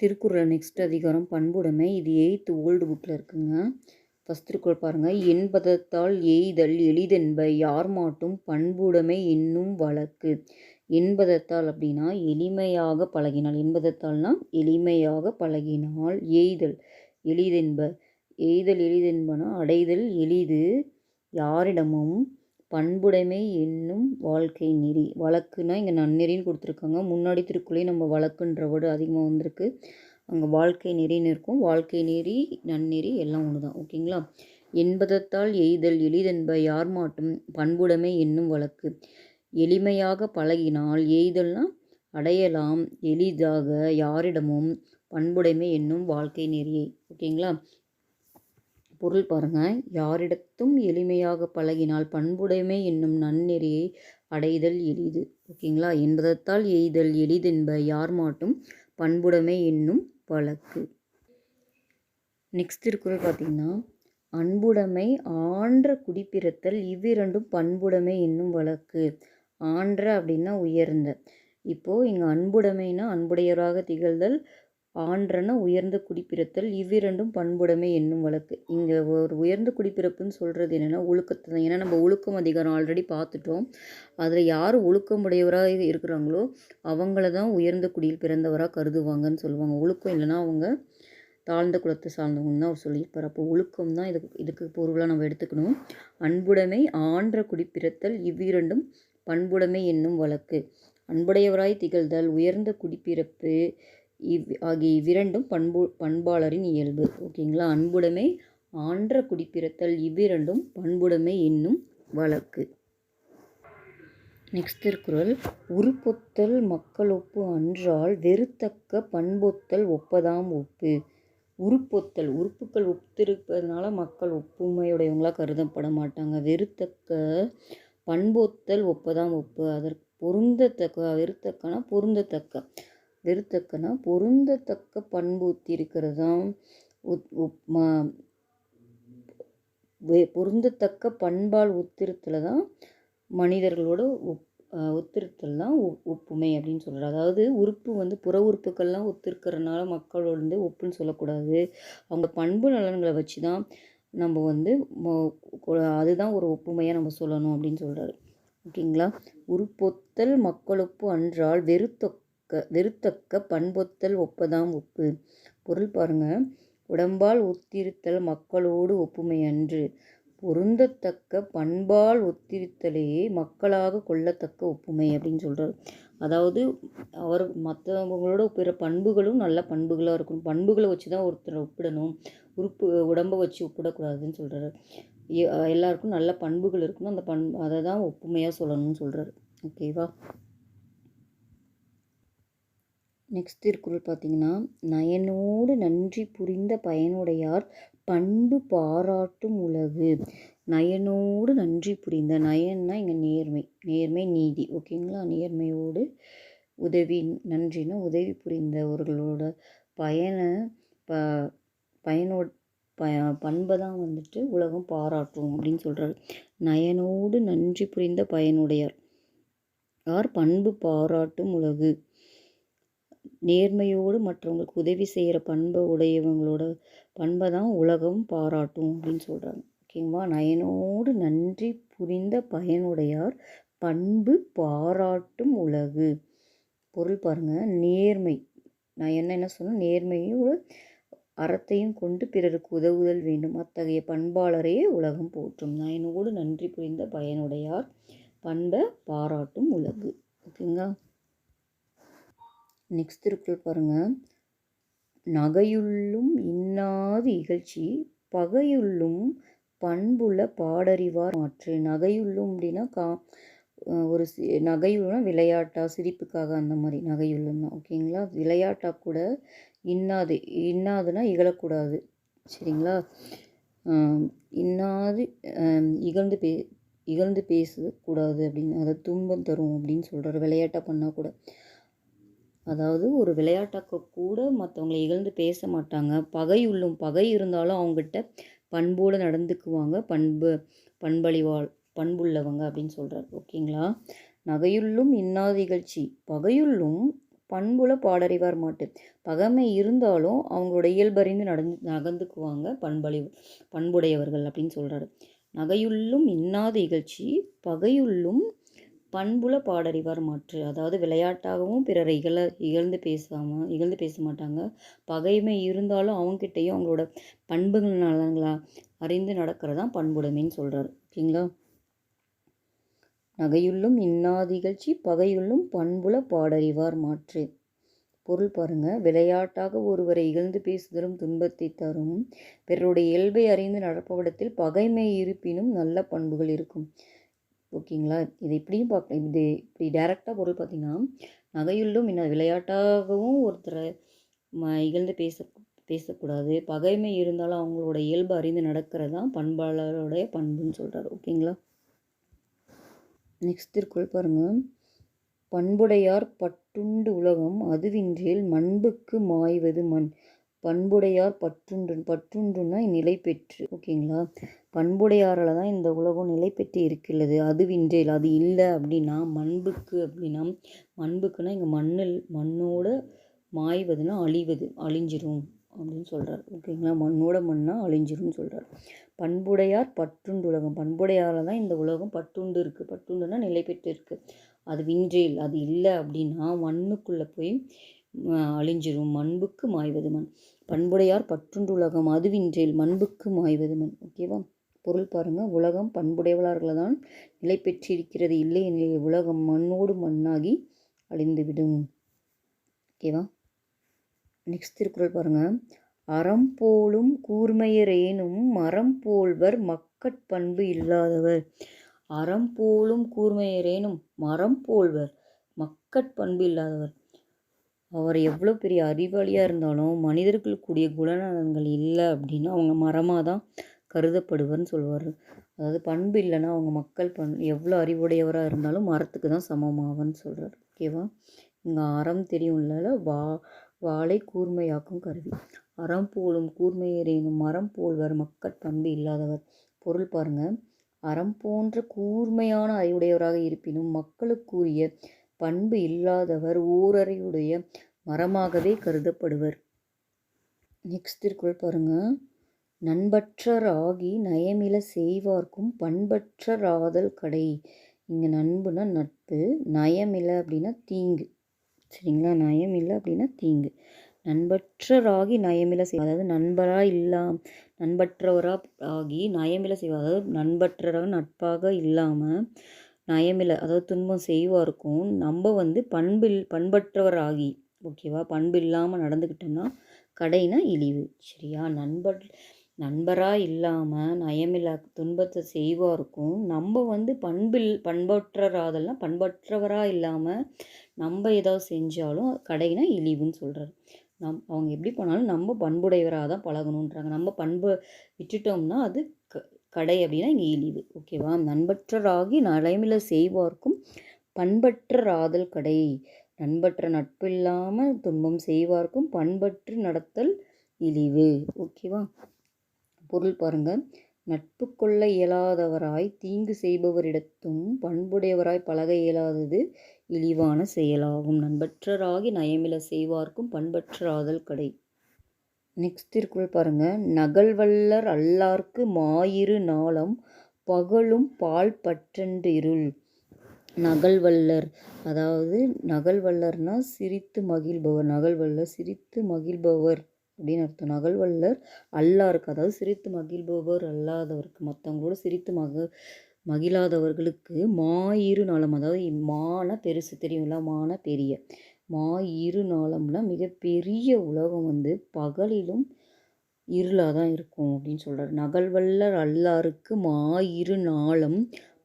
Thirukkural next அதிகாரம் பண்புடைமை. இது eighth old புக்கில் இருக்குங்க. ஃபஸ்ட் திருக்குறள் பாருங்கள் என்பதத்தால் எய்தல் எளிதென்ப யார் மாட்டும் பண்புடைமை என்னும் வழக்கு. என்பதத்தால் அப்படின்னா எளிமையாக பழகினால். என்பதத்தால்னா எளிமையாக பழகினால். எய்தல் எளிதென்ப. எய்தல் எளிதென்பனா அடைதல் எளிது யாரிடமும் பண்புடைமை என்னும் வாழ்க்கை நெறி. வழக்குனா இங்கே நன்னெறின்னு கொடுத்துருக்காங்க. முன்னாடி திருக்குறளே நம்ம வழக்குன்ற வேர்டு அதிகமாக வந்திருக்கு. அங்கே வாழ்க்கை நெறின்னு இருக்கும். வாழ்க்கை நெறி நன்னெறி எல்லாம் ஒன்று தான் ஓகேங்களா? என்பதத்தால் எய்தல் எளிதென்ப யார் மாட்டும் பண்புடைமை என்னும் வழக்கு. எளிமையாக பழகினால் எய்தல்னா அடையலாம். எளிதாக யாரிடமும் பண்புடைமை என்னும் வாழ்க்கை நெறியை. ஓகேங்களா? பொருள் பாருங்க. யாரிடத்தும் எளிமையாக பழகினால் பண்புடைமை என்னும் நன்னெறியை அடைதல் எளிது. ஓகேங்களா? என்பதத்தால் எய்தல் எளிதென்ப யார் மாட்டும் பண்புடைமை என்னும் வழக்கு நெக்ஸ்ட் இருக்கிற பார்த்தீங்கன்னா அன்புடைமை ஆன்ற குடிப்பிறத்தல் இவ்விரண்டும் பண்புடைமை என்னும் வழக்கு. ஆன்ற அப்படின்னா உயர்ந்த. இப்போது இங்கே அன்புடைமைனா அன்புடையவராக திகழ்தல் ஆன்றன உயர்ந்த குடிப்பிறத்தல் இவ்விரண்டும் பண்புடைமை என்னும் வழக்கு. இங்கே ஒரு உயர்ந்த குடிப்பிறப்புன்னு சொல்கிறது என்னென்னா ஒழுக்கத்தை தான். ஏன்னா நம்ம ஒழுக்கம் அதிகாரம் ஆல்ரெடி பார்த்துட்டோம். அதில் யார் ஒழுக்கமுடையவராக இருக்கிறாங்களோ அவங்கள தான் உயர்ந்த குடியில் பிறந்தவராக கருதுவாங்கன்னு சொல்லுவாங்க. ஒழுக்கம் இல்லைன்னா அவங்க தாழ்ந்த குலத்தை சார்ந்தவங்கன்னு தான் அவர் சொல்லியிருப்பார். அப்போ ஒழுக்கம் தான் இதுக்கு இதுக்கு பொருளாக நம்ம எடுத்துக்கணும். அன்புடைமை ஆன்ற குடிப்பிறத்தல் இவ்விரண்டும் பண்புடைமை என்னும் வழக்கு. அன்புடையவராய் திகழ்தல் உயர்ந்த குடிப்பிறப்பு இவ் ஆகிய இவ்விரண்டும் பண்பு பண்பாளரின் இயல்பு. ஓகேங்களா? அன்புடைமை ஆன்ற குடிப்பிறத்தல் இவ்விரண்டும் பண்புடைமை என்னும் வழக்கு. நெக்ஸ்ட் திருக்குறள். உருப்பொத்தல் மக்களொப்பு அன்றால் வெறுத்தக்க பண்பொத்தல் ஒப்பதாம் ஒப்பு. உருப்பொத்தல் உறுப்புகள் ஒத்திருப்பதனால மக்கள் ஒப்புமையுடையவங்களாக கருதப்பட மாட்டாங்க வெறுத்தக்க பண்பொத்தல் ஒப்பதாம் ஒப்பு. அதற்கு பொருந்தத்தக்க வெறுத்தக்கனா பொருந்தத்தக்க. வெறுத்தக்கனா பொருந்தத்தக்க பண்பு ஒத்திருக்கிறதாம் பொருந்தத்தக்க பண்பால் ஒத்திருத்தல தான் மனிதர்களோட ஒப் ஒத்திருத்தல் தான் ஒப்புமை அப்படின்னு சொல்கிறார் அதாவது உறுப்பு வந்து புற உறுப்புக்கள்லாம் ஒத்திருக்கிறதுனால மக்களோட வந்து ஒப்புன்னு சொல்லக்கூடாது. அவங்க பண்பு நலன்களை வச்சு தான் நம்ம வந்து அதுதான் ஒரு ஒப்புமையாக நம்ம சொல்லணும் அப்படின்னு சொல்கிறாரு ஓகேங்களா? உருப்பொத்தல் மக்களொப்பு அன்றால் வெறுத்தொக்க வெறுத்தக்க பண்பொத்தல் ஒப்பதாம் ஒப்பு. பொருள் பாருங்கள் உடம்பால் ஒத்திருத்தல் மக்களோடு ஒப்புமை அன்று பொருந்தத்தக்க பண்பால் ஒத்திருத்தலே மக்களாக கொள்ளத்தக்க ஒப்புமை அப்படின்னு சொல்கிறார் அதாவது அவர் மற்றவங்களோட பிற பண்புகளும் நல்ல பண்புகளாக இருக்கணும். பண்புகளை வச்சு தான் ஒருத்தரை ஒப்பிடணும். உறுப்பு உடம்பை வச்சு ஒப்பிடக்கூடாதுன்னு சொல்கிறாரு எல்லாருக்கும் நல்ல பண்புகள் இருக்கணும். அந்த பண் அதை தான் ஒப்புமையாக சொல்லணும்னு சொல்கிறாரு ஓகேவா? நெக்ஸ்ட் திருக்குறள் பார்த்தீங்கன்னா நயனோடு நன்றி புரிந்த பயனுடையார் பண்பு பாராட்டும் உலகு. நயனோடு நன்றி புரிந்த நயன்னா இங்கே நேர்மை நேர்மை நீதி. ஓகேங்களா? நேர்மையோடு உதவி நன்றினா உதவி புரிந்தவர்களோட பயனை ப பயனோ ப பண்பை தான் வந்துட்டு உலகம் பாராட்டும் அப்படின்னு சொல்கிறாரு நயனோடு நன்றி புரிந்த பயனுடையார். யார் பண்பு பாராட்டும் உலகு? நேர்மையோடு மற்றவங்களுக்கு உதவி செய்கிற பண்பை உடையவங்களோட பண்பை தான் உலகம் பாராட்டும் அப்படின்னு சொல்கிறாங்க ஓகேங்களா நயனோடு நன்றி புரிந்த பயனுடையார் பண்பு பாராட்டும் உலகு. பொருள் பாருங்கள் நேர்மை. நான் என்ன என்ன சொன்னேன்? நேர்மையோடு அறத்தையும் கொண்டு பிறருக்கு உதவுதல் வேண்டும். அத்தகைய பண்பாளரையே உலகம் போற்றும். நயனோடு நன்றி புரிந்த பயனுடையார் பண்பை பாராட்டும் உலகு. ஓகேங்களா நெக்ஸ்ட் திருக்குறள் பாருங்கள் நகையுள்ளும் இன்னாது இகழ்ச்சி பகையுள்ளும் பண்புள்ள பாடறிவார் மாற்று. நகையுள்ளும் அப்படின்னா கா ஒரு சி நகையுள்ளனா விளையாட்டா சிரிப்புக்காக அந்த மாதிரி நகையுள்ளும் தான். ஓகேங்களா விளையாட்டா கூட இன்னாது இன்னாதுன்னா இகழக்கூடாது. சரிங்களா? இன்னாது இகழ்ந்து பே இகழ்ந்து பேசக்கூடாது அப்படின்னு அதை துன்பம் தரும் அப்படின்னு சொல்கிறார் விளையாட்டாக பண்ணால் கூட. அதாவது ஒரு விளையாட்டாக்க கூட மற்றவங்களை இகழ்ந்து பேச மாட்டாங்க. பகை உள்ளும் பகை இருந்தாலும் அவங்ககிட்ட பண்போடு நடந்துக்குவாங்க. பண்பு பண்பழிவாள் பண்புள்ளவங்க அப்படின்னு சொல்கிறார் ஓகேங்களா? நகையுள்ளும் இன்னாத இகழ்ச்சி. பகையுள்ளும் பண்புல பாடறிவார் மாட்டு. பகைமை இருந்தாலும் அவங்களோட இயல்பறிந்து நடந்து நகர்ந்துக்குவாங்க. பண்பழி பண்புடையவர்கள் அப்படின்னு சொல்கிறாரு நகையுள்ளும் இன்னாத இகழ்ச்சி. பகையுள்ளும் பண்புல பாடறிவார் மாற்று. அதாவது விளையாட்டாகவும் பிறரை இகழ இகழ்ந்து பேசாமல் இகழ்ந்து பேச மாட்டாங்க. பகைமை இருந்தாலும் அவங்ககிட்டையும் அவங்களோட பண்புகள் நலன்களா அறிந்து நடக்கிறதான் பண்புடைமைன்னு சொல்கிறார் ஓகேங்களா? நகையுள்ளும் இன்னாதிகழ்ச்சி பகையுள்ளும் பண்புல பாடறிவார் மாற்று. பொருள் பாருங்க. விளையாட்டாக ஒருவரை இகழ்ந்து பேசுதலும் துன்பத்தை தரும். பிறருடைய இயல்பை அறிந்து நடப்பவிடத்தில் பகைமை இருப்பினும் நல்ல பண்புகள் இருக்கும். ஓகேங்களா? இது இப்படியும் பார்க்க இது இப்படி டைரெக்டாக பொருள் பார்த்திங்கன்னா நகையுள்ளும் இன்னும் விளையாட்டாகவும் ஒருத்தரை ம இகழ்ந்து பேச பேசக்கூடாது. பகைமை இருந்தாலும் அவங்களோட இயல்பு அறிந்து நடக்கிறது தான் பண்பாளருடைய பண்புன்னு சொல்கிறார் ஓகேங்களா? நெக்ஸ்ட் திருக்குறள் பாருங்கள் பண்புடையார் பட்டுண்டு உலகம் அதுவின்றேல் மண்புக்கு மாய்வது மண். பண்புடையார் பற்றுண்டு பற்றுண்டுன்னா நிலை பெற்று. ஓகேங்களா? பண்புடையாரால் தான் இந்த உலகம் நிலை பெற்று இருக்கிறது. அதுவின்றேல் அது இல்லை அப்படின்னா மண்புக்கு அப்படின்னா மண்புக்குன்னா இங்கே மண்ணில் மண்ணோட மாய்வதுன்னா அழிவது அழிஞ்சிரும் அப்படின்னு சொல்கிறார் ஓகேங்களா? மண்ணோட மண்ணாக அழிஞ்சிரும்னு சொல்கிறார் பண்புடையார் பட்டுண்டு உலகம் பண்புடையாரால் தான் இந்த உலகம் பட்டுண்டு இருக்குது பட்டுண்டுனா நிலை பெற்று இருக்குது அது வின்றேல் அது இல்லை அப்படின்னா மண்ணுக்குள்ளே போய் அழிஞ்சிரும். மண்புக்கு மாய்வது மண். பண்புடையார் பற்றுண்டு உலகம் அதுவின்றேல் மண்புக்கு மாய்வது மண். ஓகேவா? பொருள் பாருங்கள் உலகம் பண்புடையவளார்களை தான் நிலை பெற்றிருக்கிறது. இல்லை எனில் உலகம் மண்ணோடு மண்ணாகி அழிந்துவிடும். ஓகேவா நெக்ஸ்ட் திருக்குறள் பாருங்கள் அறம் போலும் கூர்மையரேனும் மரம் போல்வர் மக்கட்பண்பு இல்லாதவர். அறம் போலும் கூர்மையரேனும் மரம் போல்வர் மக்கட்பண்பு இல்லாதவர். அவர் எவ்வளோ பெரிய அறிவாளியாக இருந்தாலும் மனிதர்களுக்கு கூடிய குணநலன்கள் இல்லை அப்படின்னா அவங்க மரமாக தான் கருதப்படுவர்னு சொல்லுவார் அதாவது பண்பு இல்லைன்னா அவங்க மக்கள் பண் எவ்வளோ அறிவுடையவராக இருந்தாலும் மரத்துக்கு தான் சமமாவன்னு சொல்கிறார் ஓகேவா? இங்கே அறம் தெரியும்ல வா வாளை கூர்மையாக்கும் கருவி. அறம் போலும் கூர்மையரேனும் மரம் போல்வர் மக்கள் பண்பு இல்லாதவர். பொருள் பாருங்கள் அறம் போன்ற கூர்மையான அறிவுடையவராக இருப்பினும் மக்களுக்குரிய பண்பு இல்லாதவர் ஓரறிவுடைய மரமாகவே கருதப்படுவர். நெக்ஸ்ட் திருக்குறள் பாருங்கள் நண்பற்றராகி நயமில செய்வார்க்கும் பண்பற்றராதல் கடை. இங்கே நண்புனா நட்பு நயமில அப்படின்னா தீங்கு. சரிங்களா? நயம் இல்லை அப்படின்னா தீங்கு. நண்பற்றராகி நயமில செய்வா அதாவது நண்பராக இல்லாம் நண்பற்றவராக ஆகி நயமில செய்வா அதாவது நண்பற்றராக நட்பாக இல்லாமல் நயமில அதாவது துன்பம் செய்வார்க்கும் நம்ம வந்து பண்பில் பண்பற்றவராகி ஓகேவா? பண்பு இல்லாமல் நடந்துக்கிட்டோம்னா கடைனா இழிவு. சரியா? நண்பர் நண்பராக இல்லாமல் நயமில்லா துன்பத்தை செய்வாருக்கும். நம்ம வந்து பண்பில் பண்பற்றராதல்னா பண்பற்றவராக இல்லாமல் நம்ம ஏதாவது செஞ்சாலும் கடைனா இழிவுன்னு சொல்கிறாரு நம் அவங்க எப்படி போனாலும் நம்ம பண்புடையவராக தான் பழகணுன்றாங்க நம்ம பண்பை விட்டுட்டோம்னா அது க கடை அப்படின்னா இங்கே இழிவு. ஓகேவா நண்பற்றராகி நடைமில செய்வார்க்கும் பண்பற்றராதல் கடை. நண்பற்ற நட்பு இல்லாமல் துன்பம் செய்வார்க்கும் பண்பற்று நடத்தல் இழிவு. ஓகேவா பொருள் பாருங்க. நட்பு கொள்ள இயலாதவராய் தீங்கு செய்பவரிடத்தும் பண்புடையவராய் பழக இயலாதது இழிவான செயலாகும். நண்பற்றராகி நயமில செய்வார்க்கும் பண்பற்றாதல் கடை. நெக்ஸ்ட் திருக்குறள் பாருங்க. நகல்வல்லர் அல்லார்க்கு மாயிரு நாளம் பகலும் பால் பற்றன்றிருள் நகல்வல்லர் அதாவது நகல்வல்லர்னா சிரித்து மகிழ்பவர். நகல்வல்லர் சிரித்து மகிழ்பவர். அப்படின்னு அர்த்தம். நகல்வல்லர் அல்லாருக்கு அதாவது சிரித்து மகிழ்பவர் அல்லாதவருக்கு மற்றவங்களோட சிரித்து மக மகிழாதவர்களுக்கு மாயிரு நாளம் அதாவது மான பெருசு தெரியும்ல? மான பெரிய. மா இரு நாளம்னா மிகப்பெரிய உலகம் வந்து பகலிலும் இருளாக தான் இருக்கும் அப்படின்னு சொல்கிறார் நகல்வல்லர் அல்லாருக்கு மா இரு நாளம்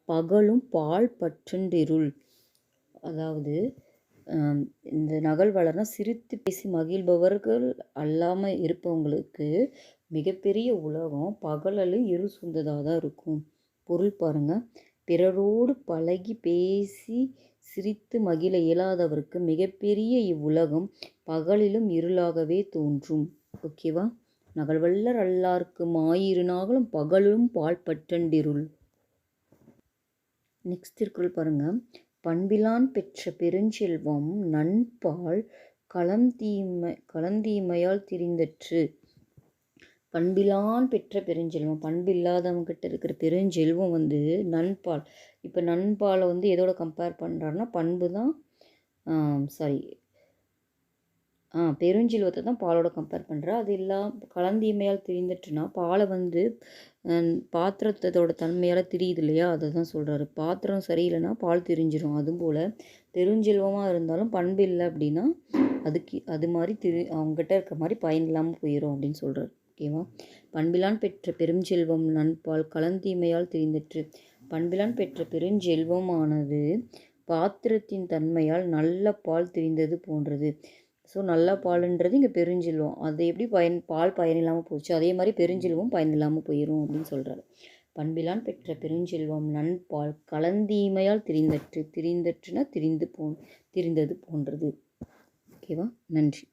பகலும் பால் பற்றண்டிருள். அதாவது இந்த நகல் வளர்னா சிரித்து பேசி மகிழ்பவர்கள் அல்லாமல் இருப்பவங்களுக்கு மிகப்பெரிய உலகம் பகலலும் இரு சுந்ததாக தான் இருக்கும். பொருள் பாருங்கள் பிறரோடு பழகி பேசி சிரித்து மகிழ இயலாதவருக்கு மிகப்பெரிய இவ்வுலகம் பகலிலும் இருளாகவே தோன்றும். ஓகேவா? நகல்வல்லர் அல்லார்க்கு மாயிரு நாகலும் பகலும் பால் பற்றண்டிருள். நெக்ஸ்ட் திருக்குறள் பாருங்கள் பண்பிலான் பெற்ற பெருஞ்செல்வம் நண்பால் களந்தீமை களந்தீமையால் திரிந்தற்று. பண்பிலான் பெற்ற பெருஞ்செல்வம் பண்பு பண்பில்லாதவங்ககிட்ட இருக்கிற பெருஞ்செல்வம் வந்து நண்பால். இப்போ நண்பாலை வந்து எதோட கம்பேர் பண்ணுறாருன்னா பண்பு தான் சாரி ஆ பெருஞ்செல்வத்தை தான் பாலோட கம்பேர் பண்ணுறா அது எல்லாம் கலந்தீமையால் திரிந்துட்டுனா பாலை வந்து பாத்திரத்தோட தன்மையால் திரியுது இல்லையா? அதை தான் சொல்கிறாரு பாத்திரம் சரியில்லைன்னா பால் திரிஞ்சிரும். அதுபோல் பெருஞ்செல்வமாக இருந்தாலும் பண்பு இல்லை அப்படின்னா அதுக்கு அது மாதிரி திரு அவங்ககிட்ட இருக்க மாதிரி பயன் இல்லாமல் போயிடும் அப்படின்னு சொல்கிறார் ஓகேவா பண்பிலான் பெற்ற பெருஞ்செல்வம் நண்பால் கலந்தீமையால் திரிந்தற்று. பண்பிலான் பெற்ற பெருஞ்செல்வமானது பாத்திரத்தின் தன்மையால் நல்ல பால் திரிந்தது போன்றது. ஸோ நல்லா பாலுன்றது இங்கே பெருஞ்செல்வம் அது எப்படி பயன் பால் பயன் இல்லாமல் போச்சு அதே மாதிரி பெருஞ்செல்வம் பயன் இல்லாமல் போயிடும் அப்படின்னு சொல்கிறாரு பண்பிலான் பெற்ற பெருஞ்செல்வம் நண்பால் கலந்தீமையால் திரிந்தற்று திரிந்தற்றுனா திரிந்து போ திரிந்தது போன்றது. ஓகேவா? நன்றி.